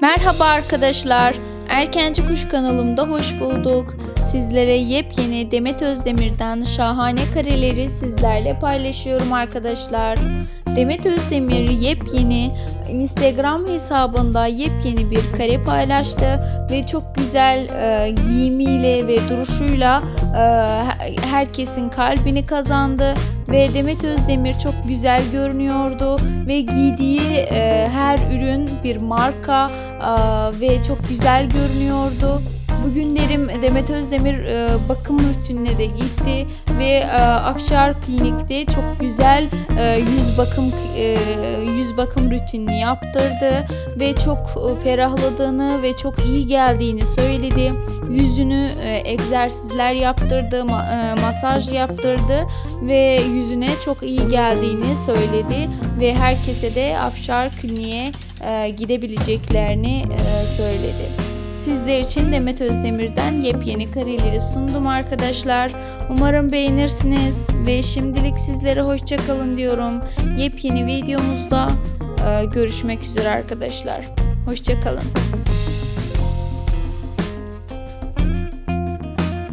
Merhaba arkadaşlar. Erkenci Kuş kanalımda hoş bulduk. Sizlere yepyeni Demet Özdemir'den şahane kareleri sizlerle paylaşıyorum arkadaşlar. Demet Özdemir yepyeni Instagram hesabında yepyeni bir kare paylaştı ve çok güzel e, giyimiyle ve duruşuyla e, her- herkesin kalbini kazandı ve Demet Özdemir çok güzel görünüyordu ve giydiği e, her ürün bir marka e, ve çok güzel görünüyordu. Bugünlerim Demet Özdemir e, bakım rutinine de gitti ve e, Afşar Klinik'te çok güzel e, yüz bakım e, yüz bakım rutinini yaptırdı ve çok e, ferahladığını ve çok iyi geldiğini söyledi. Yüzünü e, egzersizler yaptırdı, ma- e, masaj yaptırdı ve yüzüne çok iyi geldiğini söyledi ve herkese de Afşar Klinik'e e, gidebileceklerini e, söyledi. Sizler için Demet Özdemir'den yepyeni kareleri sundum arkadaşlar. Umarım beğenirsiniz ve şimdilik sizlere hoşça kalın diyorum. Yepyeni videomuzda e, görüşmek üzere arkadaşlar. Hoşça kalın.